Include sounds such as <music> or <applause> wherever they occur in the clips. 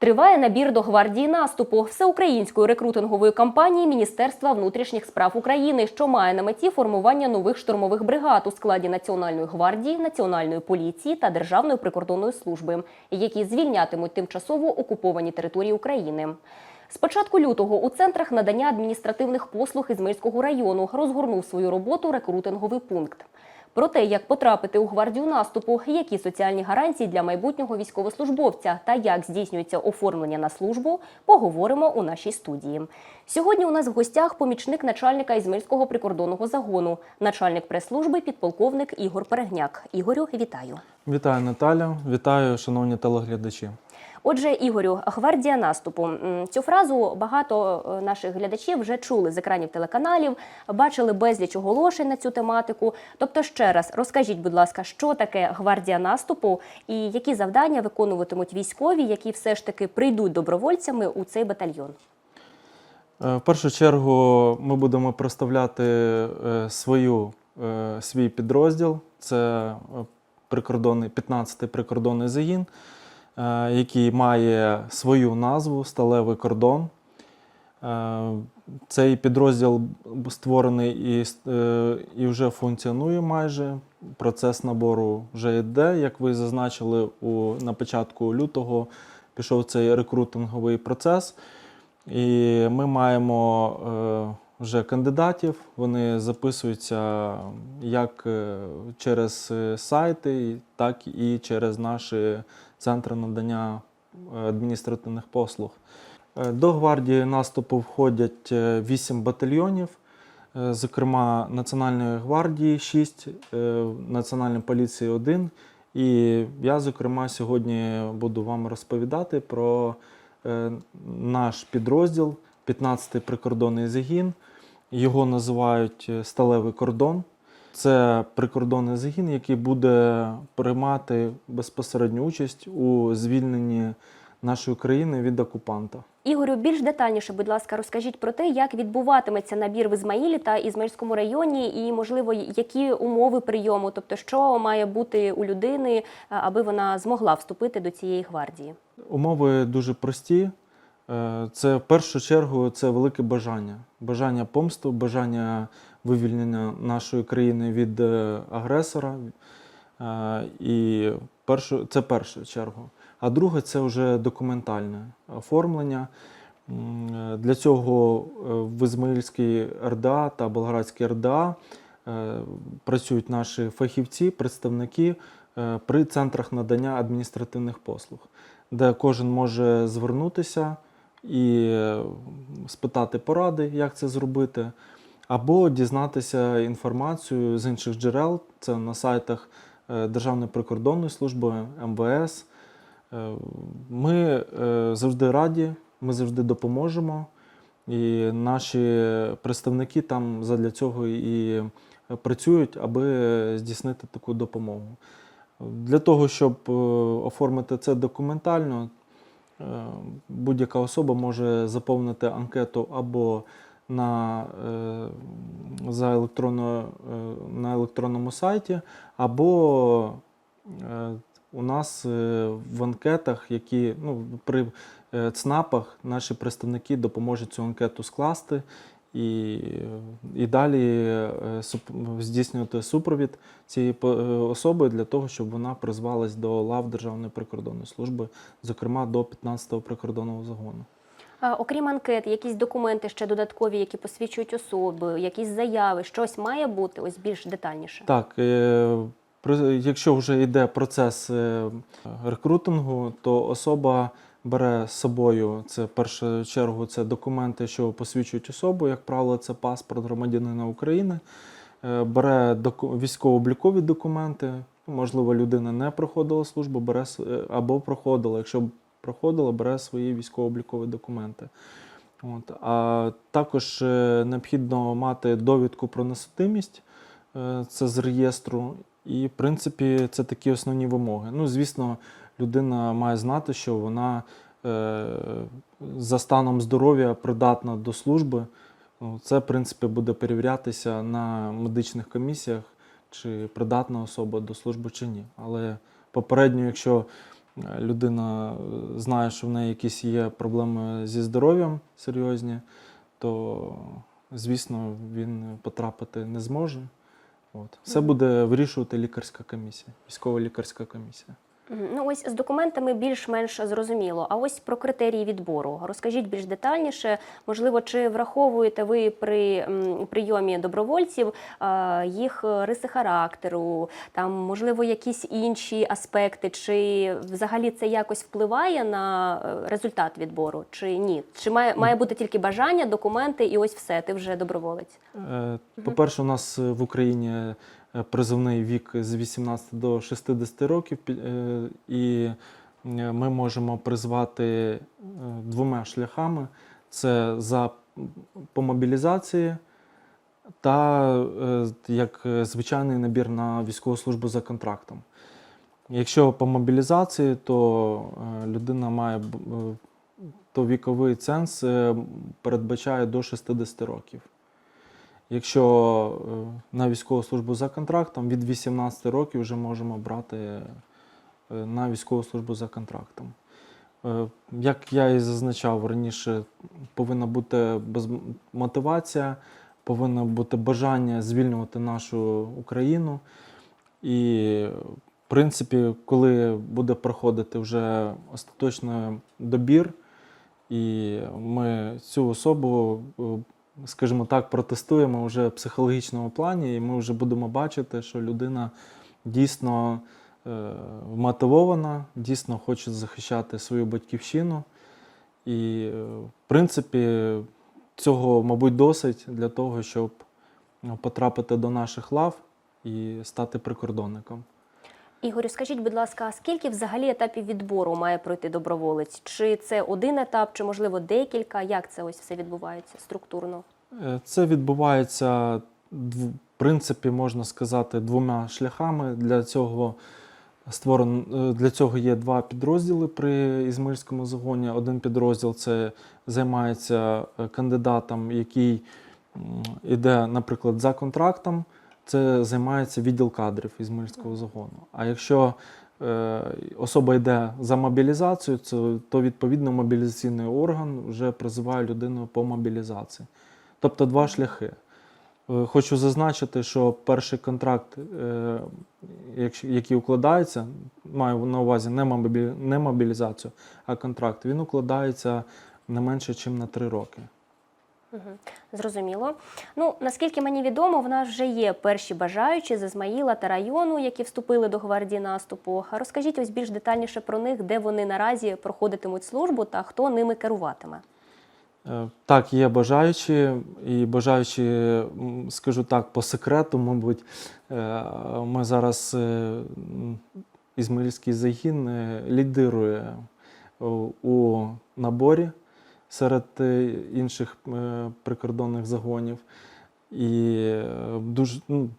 Триває набір до гвардії наступу всеукраїнської рекрутингової кампанії Міністерства внутрішніх справ України, що має на меті формування нових штурмових бригад у складі Національної гвардії, Національної поліції та Державної прикордонної служби, які звільнятимуть тимчасово окуповані території України. З початку лютого у центрах надання адміністративних послуг Ізмельського району розгорнув свою роботу рекрутинговий пункт. Про те, як потрапити у гвардію наступу, які соціальні гарантії для майбутнього військовослужбовця та як здійснюється оформлення на службу, поговоримо у нашій студії. Сьогодні у нас в гостях помічник начальника Ізмельського прикордонного загону, начальник прес-служби, підполковник Ігор Перегняк. Ігорю, вітаю. Вітаю Наталя, вітаю, шановні телеглядачі. Отже, Ігорю, гвардія наступу. Цю фразу багато е, наших глядачів вже чули з екранів телеканалів, бачили безліч оголошень на цю тематику. Тобто, ще раз розкажіть, будь ласка, що таке гвардія наступу і які завдання виконуватимуть військові, які все ж таки прийдуть добровольцями у цей батальйон. Е, В першу чергу ми будемо представляти е, свою, свій підрозділ. Це прикордонний, 15-й прикордонний загін, який має свою назву Сталевий кордон. Е, Цей підрозділ створений і, е, і вже функціонує майже. Процес набору вже йде. Як ви зазначили, у, на початку лютого пішов цей рекрутинговий процес. І ми маємо е, вже кандидатів. Вони записуються як е, через е, сайти, так і через наші центри надання е, адміністративних послуг. До гвардії наступу входять 8 батальйонів, зокрема Національної гвардії 6, Національної поліції 1. І я, зокрема, сьогодні буду вам розповідати про наш підрозділ, 15-й прикордонний загін. Його називають е, Сталевий кордон. Це прикордонний загін, який буде приймати безпосередню участь у звільненні нашої країни від окупанта. Ігорю, більш детальніше, будь ласка, розкажіть про те, як відбуватиметься набір в Ізмаїлі та Ізмаїльському районі, і можливо, які умови прийому, тобто що має бути у людини, аби вона змогла вступити до цієї гвардії. Умови дуже прості. Е, Це в першу чергу це велике бажання. Бажання помсту, бажання вивільнення нашої країни від е, агресора. Е, І першу, це перша чергу. А друге це вже документальне оформлення. Для цього в Ізмаїльській РДА та Болградській РДА працюють наші фахівці, представники при центрах надання адміністративних послуг, де кожен може звернутися і спитати поради, як це зробити, або дізнатися інформацію з інших джерел. Це на сайтах е, Державної прикордонної служби, МВС. Е, Ми е, завжди раді, ми завжди допоможемо. І наші представники там задля цього і працюють, аби здійснити таку допомогу. Для того, щоб оформити це документально, будь-яка особа може заповнити анкету або на, е, за електронною, е, на електронному сайті, або е, у нас е, в анкетах, які ну, при е, ЦНАПах наші представники допоможуть цю анкету скласти і, і далі е, здійснювати супровід цієї е, особи для того, щоб вона призвалась до лав Державної прикордонної служби, зокрема до 15-го прикордонного загону. Окрім анкет, якісь документи ще додаткові, які посвідчують особи, якісь заяви, щось має бути ось більш детальніше. Так, е, якщо вже йде процес рекрутингу, то особа бере з собою це в першу чергу це документи, що посвідчують особу, як правило, це паспорт громадянина України, е, бере військово-облікові документи. Можливо, людина не проходила службу, бере е, або проходила. Якщо проходила, бере свої військово-облікові документи. От. А також е, необхідно мати довідку про несудимість, е, це з реєстру. І, в принципі, це такі основні вимоги. Ну, звісно, людина має знати, що вона е, за станом здоров'я придатна до служби. Ну, Це, в принципі, буде перевірятися на медичних комісіях, чи придатна особа до служби чи ні. Але попередньо, якщо е, людина е, знає, що в неї якісь є проблеми зі здоров'ям серйозні, то, звісно, він потрапити не зможе. От. Все буде вирішувати лікарська комісія, військова лікарська комісія. Ну ось з документами більш-менш зрозуміло. А ось про критерії відбору. Розкажіть більш детальніше. Можливо, чи враховуєте ви при прийомі добровольців е, їх риси характеру, там можливо якісь інші аспекти, чи взагалі це якось впливає на е, результат відбору, чи ні? Чи має, має бути тільки бажання, документи, і ось все, ти вже доброволець? Е, По-перше, у нас в Україні призовний вік з 18 до 60 років, е, і е, ми можемо призвати е, двома шляхами: це за по мобілізації та е, як е, звичайний набір на військову службу за контрактом. Якщо по мобілізації, то е, людина має е, то віковий ценз е, передбачає до 60 років. Якщо е, на військову службу за контрактом, від 18 років вже можемо брати е, на військову службу за контрактом. Е, Як я і зазначав раніше, повинна бути мотивація, повинно бути бажання звільнювати нашу Україну. І, в принципі, коли буде проходити вже остаточний добір, і ми цю особу, скажімо так, протестуємо вже в психологічному плані, і ми вже будемо бачити, що людина дійсно е, дійсно хоче захищати свою батьківщину. І, е, в принципі, цього, мабуть, досить для того, щоб ну, потрапити до наших лав і стати прикордонником. Ігорю, скажіть, будь ласка, а скільки взагалі етапів відбору має пройти доброволець? Чи це один етап, чи можливо декілька? Як це ось все відбувається структурно? Е, Це відбувається, в принципі, можна сказати, двома шляхами. Для цього створено е, для цього є два підрозділи при Ізмаїльському загоні. Один підрозділ це займається е, кандидатом, який м, іде, наприклад, за контрактом. Це займається відділ кадрів Ізмаїльського загону. А якщо е, особа йде за мобілізацію, то відповідно мобілізаційний орган вже призиває людину по мобілізації. Тобто два шляхи. Е, Хочу зазначити, що перший контракт, е, який укладається, маю на увазі не мобілізацію, а контракт, він укладається не менше, ніж на три роки. Зрозуміло. Ну наскільки мені відомо, в нас вже є перші бажаючі з Ізмаїла та району, які вступили до гвардії наступу. Розкажіть ось більш детальніше про них, де вони наразі проходитимуть службу та хто ними керуватиме. Е, Так, є бажаючі, і бажаючі, скажу так, по секрету, мабуть, е, ми зараз е, Ізмаїльський загін лідирує у наборі серед е, інших е, прикордонних загонів. І е, дуже ну,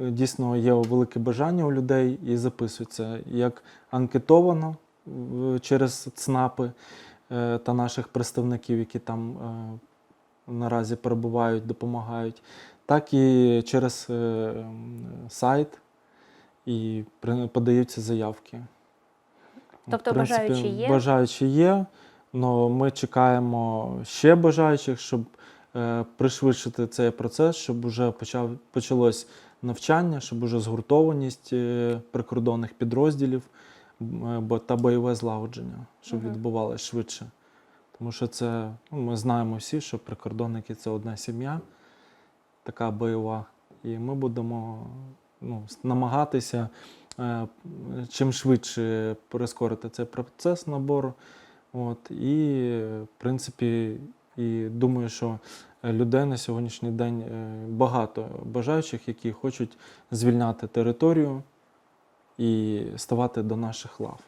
дійсно є велике бажання у людей і записується як анкетовано через ЦНАПи та наших представників, які там наразі перебувають, допомагають, так і через сайт і подаються заявки. Тобто В принципі, бажаючі є? Бажаючі є, але ми чекаємо ще бажаючих, щоб е, пришвидшити цей процес, щоб вже почав, почалось навчання, щоб уже згуртованість е, прикордонних підрозділів е, бо- та бойове злагодження, щоб Мгм. відбувалося швидше. Тому що це, ну, ми знаємо всі, що прикордонники це одна сім'я, така бойова. І ми будемо ну, с- намагатися е, чим швидше прискорити цей процес набору. От, і, в принципі, і думаю, що е, людей на сьогоднішній день е, багато бажаючих, які хочуть звільняти територію і ставати до наших лав.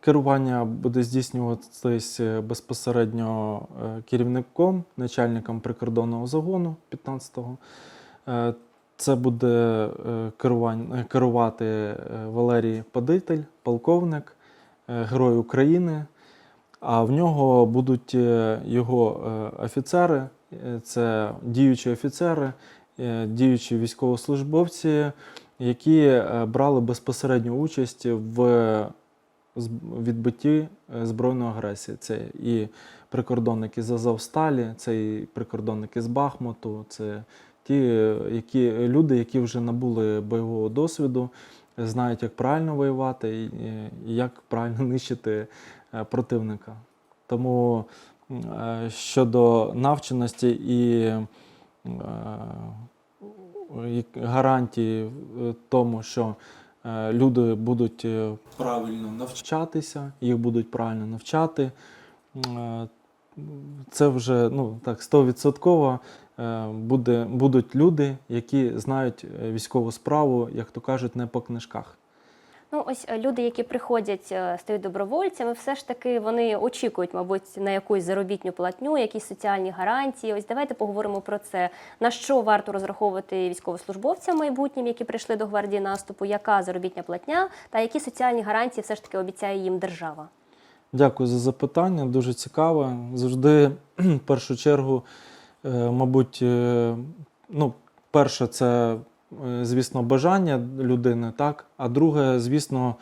Керування буде здійснюватись безпосередньо е, керівником, начальником прикордонного загону 15-го. Е, Це буде керувати Валерій Падитель, полковник, Герой України. А в нього будуть е, його е, офіцери, е, це діючі офіцери, діючі військовослужбовці, які брали безпосередню участь в відбитті збройної агресії. Це і прикордонники з Азовсталі, це і прикордонники з Бахмуту, це ті які, люди, які вже набули бойового досвіду, знають, як правильно воювати і, як правильно <laughs> нищити противника. Тому е, щодо навченості і е, гарантії тому, що е, люди будуть е, правильно навчатися, їх будуть правильно навчати. Е, Це вже ну, так, 100% е, буде, будуть люди, які знають е, військову справу, як то кажуть, не по книжках. Ну, ось е, люди, які приходять, е, стають добровольцями, все ж таки вони очікують, мабуть, на якусь заробітню платню, якісь соціальні гарантії. Ось давайте поговоримо про це. На що варто розраховувати військовослужбовцям майбутнім, які прийшли до гвардії наступу, яка заробітня платня та які соціальні гарантії все ж таки обіцяє їм держава? Дякую за запитання, дуже цікаве. Завжди, в першу чергу, е, мабуть, ну, перше, це, звісно, бажання людини, так? А друге, звісно,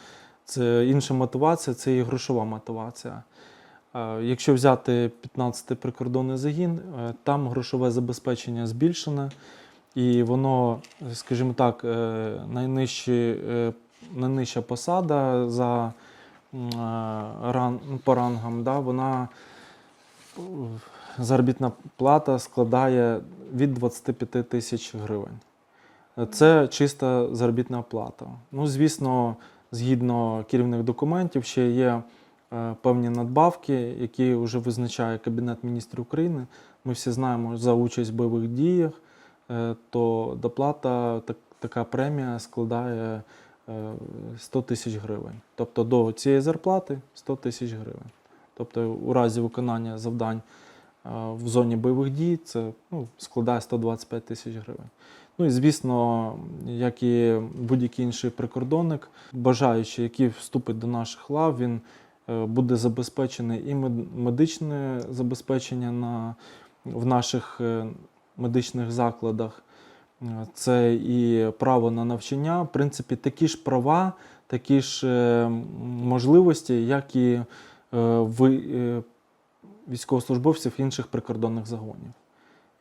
це інша мотивація, це і грошова мотивація. Е, Якщо взяти 15-й прикордонний загін, е, там грошове забезпечення збільшене, і воно, скажімо так, е, найнижчі, е, найнижча посада за е, ран, по рангам, да, вона е, заробітна плата складає від 25 тисяч гривень. Е, Це чиста заробітна плата. Ну, звісно, згідно керівних документів, ще є е, певні надбавки, які вже визначає Кабінет міністрів України. Ми всі знаємо за участь в бойових діях, е, то доплата, так, така премія складає е, 100 тисяч гривень. Тобто до цієї зарплати 100 тисяч гривень. Тобто, у разі виконання завдань е, в зоні бойових дій це ну, складає 125 тисяч гривень. Ну і звісно, як і будь-який інший прикордонник, бажаючий, який вступить до наших лав, він е, буде забезпечений і медичне забезпечення на, в наших е, медичних закладах. Це і право на навчання, в принципі, такі ж права, такі ж е, можливості, як і в е, військовослужбовців інших прикордонних загонів.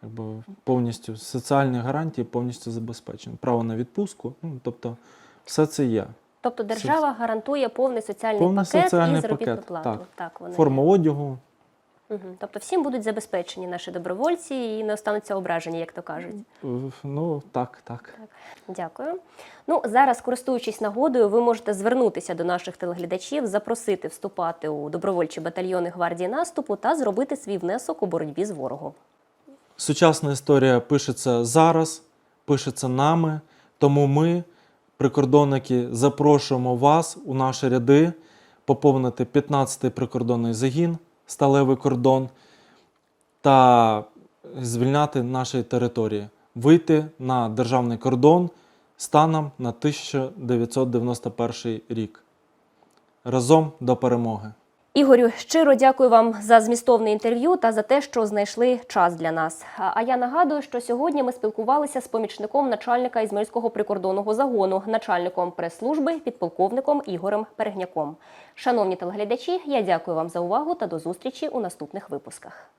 Якби повністю соціальні гарантії повністю забезпечені. Право на відпустку, ну, тобто все це є. Тобто держава гарантує повний соціальний Повний пакет соціальний і заробітну пакет, плату. так. вони Форма одягу, Мгм. Тобто всім будуть забезпечені наші добровольці і не остануться ображені, як то кажуть. е, ну так, так. Дякую. Ну зараз, користуючись нагодою, ви можете звернутися до наших телеглядачів, запросити вступати у добровольчі батальйони гвардії наступу та зробити свій внесок у боротьбі з ворогом. Сучасна історія пишеться зараз, пишеться нами. Тому ми, прикордонники, запрошуємо вас у наші ряди поповнити 15-й прикордонний загін, сталевий кордон та звільняти наші території, вийти на державний кордон станом на 1991 рік. Разом до перемоги! Ігорю, щиро дякую вам за змістовне інтерв'ю та за те, що знайшли час для нас. А я нагадую, що сьогодні ми спілкувалися з помічником начальника Ізмельського прикордонного загону, начальником прес-служби, підполковником Ігорем Перегняком. Шановні телеглядачі, я дякую вам за увагу та до зустрічі у наступних випусках.